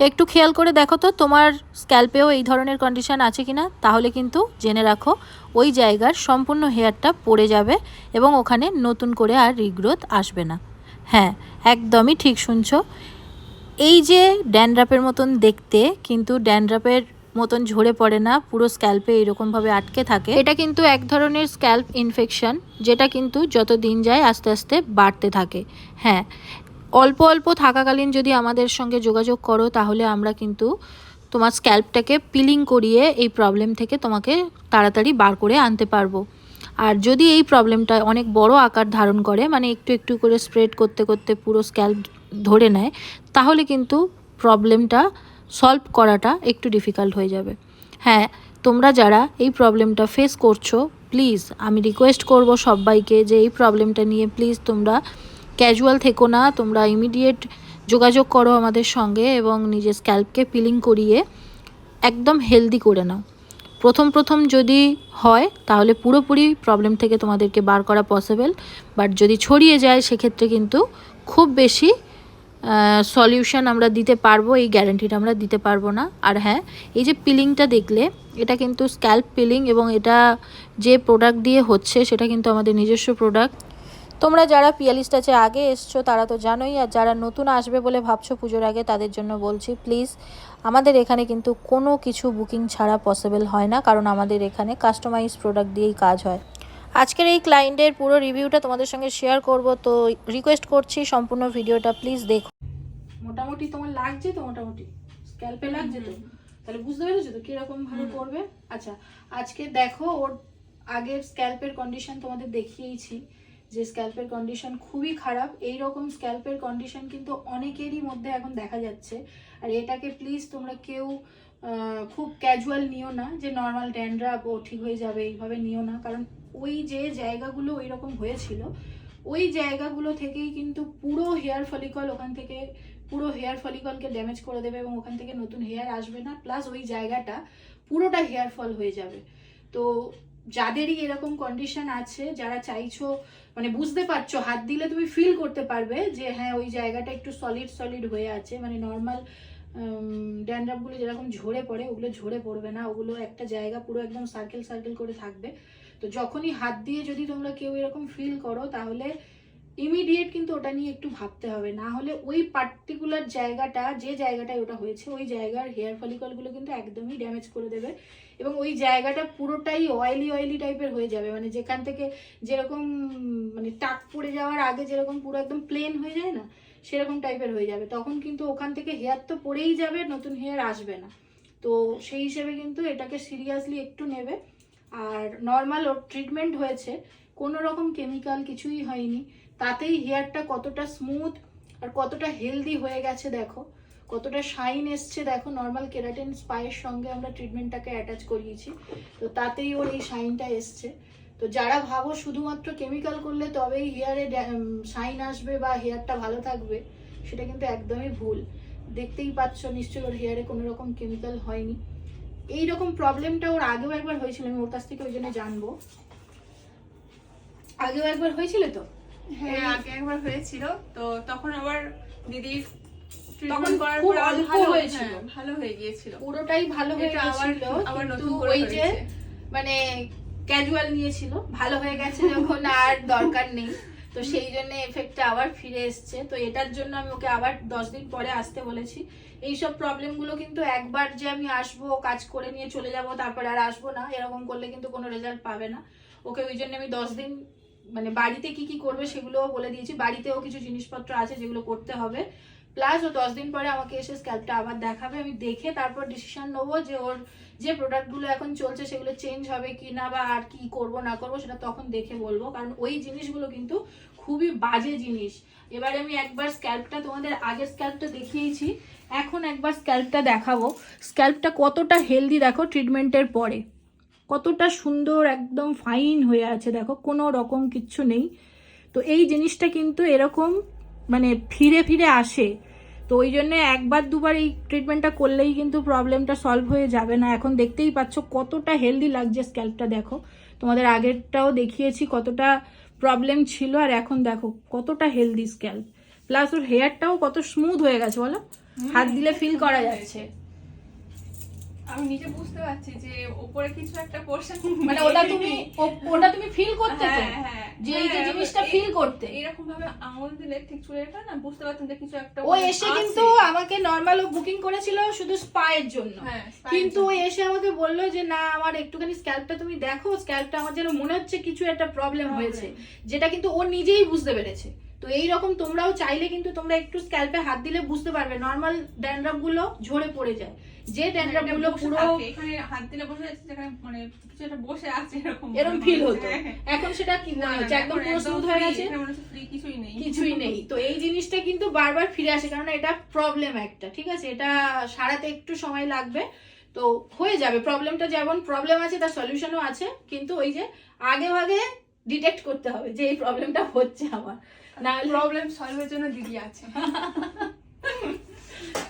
একটু খেয়াল করে দেখো তো, তোমার স্ক্যাল্পেও এই ধরনের কন্ডিশন আছে কিনা, তাহলে কিন্তু জেনে রাখো, ওই জায়গার সম্পূর্ণ হেয়ারটা পড়ে যাবে এবং ওখানে নতুন করে আর রিগ্রোথ আসবে না। হ্যাঁ একদমই ঠিক শুনছো। এই যে ড্যান্ড্রাপের মতন দেখতে, কিন্তু ড্যান্ড্রাপের মতন ঝরে পড়ে না, পুরো স্ক্যাল্পে এরকমভাবে আটকে থাকে, এটা কিন্তু এক ধরনের স্ক্যাল্প ইনফেকশন যেটা কিন্তু যত দিন যায় আস্তে আস্তে বাড়তে থাকে। হ্যাঁ অল্প অল্প থাকাকালীন যদি আমাদের সঙ্গে যোগাযোগ করো, তাহলে আমরা কিন্তু তোমার স্ক্যাল্পটাকে পিলিং করিয়ে এই প্রবলেম থেকে তোমাকে তাড়াতাড়ি বার করে আনতে পারব। আর যদি এই প্রবলেমটা অনেক বড় আকার ধারণ করে মানে একটু একটু করে স্প্রেড করতে করতে পুরো স্ক্যাল্প ধরে নেয়, তাহলে কিন্তু প্রবলেমটা সলভ করাটা একটু ডিফিকাল্ট হয়ে যাবে। হ্যাঁ তোমরা যারা এই প্রবলেমটা ফেস করছ প্লিজ আমি রিকোয়েস্ট করব সবাইকে যে এই প্রবলেমটা নিয়ে প্লিজ তোমরা ক্যাজুয়াল থেকো না, তোমরা ইমিডিয়েট যোগাযোগ করো আমাদের সঙ্গে এবং নিজের স্ক্যাল্পকে পিলিং করিয়ে একদম হেলদি করে নাও। প্রথম প্রথম যদি হয়, তাহলে পুরোপুরি প্রবলেম থেকে তোমাদেরকে বার করা পসিবল বাট যদি ছড়িয়ে যায়, সেক্ষেত্রে কিন্তু খুব বেশি সলিউশন আমরা দিতে পারব, এই গ্যারান্টিটা আমরা দিতে পারব না। আর হ্যাঁ এই যে পিলিংটা দেখলে, এটা কিন্তু স্ক্যাল্প পিলিং এবং এটা যে প্রোডাক্ট দিয়ে হচ্ছে, সেটা কিন্তু আমাদের নিজস্ব প্রোডাক্ট তোমরা যারা পিয়ালিস্ট আছে আগে এসছো তারা তো জানোই আর যারা নতুন আসবে বলে ভাবছ পুজোর আগে তাদের জন্য বলছি প্লিজ আমাদের এখানে কিন্তু কোনো কিছু বুকিং ছাড়া পসিবল হয় না কারণ আমাদের এখানে কাস্টমাইজ প্রোডাক্ট দিয়েই কাজ হয়। আজকের এই ক্লায়েন্টের পুরো রিভিউটা তোমাদের সঙ্গে শেয়ার করব তো রিকোয়েস্ট করছি সম্পূর্ণ ভিডিওটা প্লিজ দেখো। মোটামুটি তোমার লাগছে তো মোটামুটি? স্ক্যাল্পে লাগছে তো? তাহলে বুঝতে পেরেছ তো কীরকম ভাবে করবে? আচ্ছা আজকে দেখো ওর আগের স্ক্যাল্পের কন্ডিশন তোমাদের দেখিয়েইছি। যে স্ক্যাল্পের কন্ডিশন খুবই খারাপ এই রকম স্ক্যাল্পের কন্ডিশন কিন্তু অনেকেরই মধ্যে এখন দেখা যাচ্ছে। আর এটাকে প্লিজ তোমরা কেউ খুব ক্যাজুয়াল নিও না যে নর্মাল ড্যান্ড্রাপ ও ঠিক হয়ে যাবে, এইভাবে নিও না। কারণ ওই যে জায়গাগুলো ওই রকম হয়েছিল, ওই জায়গাগুলো থেকেই কিন্তু পুরো হেয়ার ফলিকল ওখান থেকে, পুরো হেয়ার ফলিকলকে ড্যামেজ করে দেবে এবং ওখান থেকে নতুন হেয়ার আসবে না। প্লাস ওই জায়গাটা পুরোটা হেয়ার ফল হয়ে যাবে। তো যাদেরই এরকম কন্ডিশন আছে, যারা চাইছো মানে বুঝতে পারছ, হাত দিলে তুমি ফিল করতে পারবে যে হ্যাঁ ওই জায়গাটা একটু সলিড সলিড হয়ে আছে। মানে নর্মাল ড্যান্ড্রাফগুলো যেরকম ঝরে পড়ে, ওগুলো ঝরে পড়বে না। ওগুলো একটা জায়গা পুরো একদম সার্কেল সার্কেল করে থাকবে। তো যখনই হাত দিয়ে যদি তোমরা কেউ এরকম ফিল করো, তাহলে ইমিডিয়েট কিন্তু ওটা নিয়ে একটু ভাবতে হবে। না হলে ওই পার্টিকুলার জায়গাটা, যে জায়গাটায় ওটা হয়েছে, ওই জায়গার হেয়ার ফলিকলগুলো কিন্তু একদমই ড্যামেজ করে দেবে। এবং ওই জায়গাটা পুরোটাই অয়েলি অয়েলি টাইপের হয়ে যাবে। মানে যেখান থেকে যেরকম মানে টাক পড়ে যাওয়ার আগে যেরকম পুরো একদম প্লেন হয়ে যায় না, সেরকম টাইপের হয়ে যাবে। তখন কিন্তু ওখান থেকে হেয়ার তো পড়েই যাবে, নতুন হেয়ার আসবে না। তো সেই হিসেবে কিন্তু এটাকে সিরিয়াসলি একটু নেবে। আর নর্মাল ট্রিটমেন্ট হয়েছে। কোনো রকম কেমিক্যাল কিছুই হয়নি। তাতেই হেয়ারটা কতটা স্মুথ আর কতটা হেলদি হয়ে গেছে দেখো। কতটা শাইন এসছে দেখো নর্মাল কেরাটিন স্পাইয়ের সঙ্গে আমরা ট্রিটমেন্টটাকে অ্যাটাচ করিয়েছি। তো তাতেই ওর এই শাইনটা এসছে। তো যারা ভাবো শুধুমাত্র কেমিক্যাল করলে তবেই হেয়ারে শাইন আসবে বা হেয়ারটা ভালো থাকবে, সেটা কিন্তু একদমই ভুল। দেখতেই পাচ্ছ নিশ্চয়ই ওর হেয়ারে কোনো রকম কেমিক্যাল হয়নি। এই রকম প্রবলেমটা ওর আগেও একবার হয়েছিল, আমি ওর কাছ থেকে ওই জন্য জানব। আগেও একবার হয়েছিল তো? হ্যাঁ এই- আগে একবার হয়েছিল তো তখন আবার দিদির তখন করার পর অল্প হয়েছিল। হ্যাঁ, ভালো হয়ে গিয়েছিল। পুরোটাই ভালো হয়ে এটা আবার গেছিল আবার কিন্তু নতুন করে যে মানে ক্যাজুয়াল নিয়েছিল ভালো হয়ে গেছে যখন আর দরকার নেই। তো সেই জন্য এফেক্টটা আবার ফিরে এসছে। তো এটার জন্য আমি ওকে আবার দশ দিন পরে আসতে বলেছি। এইসব প্রবলেমগুলো কিন্তু একবার যে আমি আসব কাজ করে নিয়ে চলে যাব তারপর আর আসব না এরকম করলে কিন্তু কোনো রেজাল্ট পাবে না। ওকে ওই জন্য আমি দশ দিন মানে বাড়িতে কি কি করবে সেগুলোও বলে দিয়েছি। বাড়িতেও কিছু জিনিসপত্র আছে যেগুলো করতে হবে। প্লাস ও দশ দিন পরে আমাকে এসে স্ক্যাল্পটা আবার দেখাবে। আমি দেখে তারপর ডিসিশন নেব যে ওর যে প্রোডাক্টগুলো এখন চলছে সেগুলো চেঞ্জ হবে কি না বা আর কি করব, না করব সেটা তখন দেখে বলব। কারণ ওই জিনিসগুলো কিন্তু খুবই বাজে জিনিস। এবারে আমি একবার স্ক্যাল্পটা তোমাদের আগের স্ক্যাল্পটা দেখিয়েছি। এখন একবার স্ক্যাল্পটা দেখাবো। স্ক্যাল্পটা কতটা হেলদি দেখো ট্রিটমেন্টের পরে। কতটা সুন্দর একদম ফাইন হয়ে আছে। দেখো কোনো রকম কিচ্ছু নেই। তো এই জিনিসটা কিন্তু এরকম মানে ফিরে ফিরে আসে। তো ওই জন্য একবার দুবার এই ট্রিটমেন্টটা করলেই কিন্তু প্রবলেমটা সলভ হয়ে যাবে না। এখন দেখতেই পাচ্ছ কতটা হেলদি লাগছে স্ক্যাল্পটা দেখো। তোমাদের আগেরটাও দেখিয়েছি কতটা প্রবলেম ছিল আর এখন দেখো কতটা হেলদি স্ক্যাল্প প্লাস ওর হেয়ারটাও কত স্মুথ হয়ে গেছে বলো? হাত দিলে ফিল করা যাচ্ছে। আমি নিজে বুঝতে পারছি যে উপরে কিছু একটা পোর্শন মানে ওটা তুমি ওটা তুমি ফিল করতে তো? হ্যাঁ, হ্যাঁ। যে এই যে হ্যাঁ, জিনিসটা ফিল করতে। এরকম ভাবে আঙুল দিলে ঠিক চুলেটা না বুঝতে পারতাম যে কিছু একটা ও এসে কিন্তু আমাকে নর্মাল ও বুকিং করেছিল শুধু স্পায়ের জন্য। কিন্তু ও এসে আমাকে বলল যে না আমার একটুখানি স্ক্যাল্পটা তুমি দেখো স্ক্যাল্পটা আমার যেন মনে হচ্ছে কিছু একটা প্রবলেম হয়েছে। যেটা কিন্তু ও নিজেই বুঝতে পেরেছে। তো এই রকম তোমরাও চাইলে কিন্তু তোমরা একটু স্ক্যাল্পে হাত দিলে বুঝতে পারবে। নর্মাল ড্যান্ড্রাফগুলো ঝরে পড়ে যায়। যে ড্যান্ড্রাফ এটা গুলো পুরো এখানে হাত দিলে বসে যেখানে মানে কিছু একটা বসে আছে এরকম এরকম ফিল হতো। হ্যাঁ, হ্যাঁ। এখন সেটা হচ্ছে একদম পুরো স্মুথ হয়ে গেছে? কিছুই নেই। কিছুই নেই। তো এই জিনিসটা কিন্তু বারবার ফিরে আসে কারণ এটা প্রবলেম একটা ঠিক আছে? এটা সারাতে একটু সময় লাগবে। তো হয়ে যাবে প্রবলেমটা যেমন প্রবলেম আছে তার সলিউশনও আছে। কিন্তু ওই যে আগে ভাগে ডিটেক্ট করতে হবে যে এই প্রবলেমটা হচ্ছে আমার। না প্রবলেম সলভের জন্য দিদি আছে।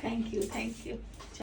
Thank you thank you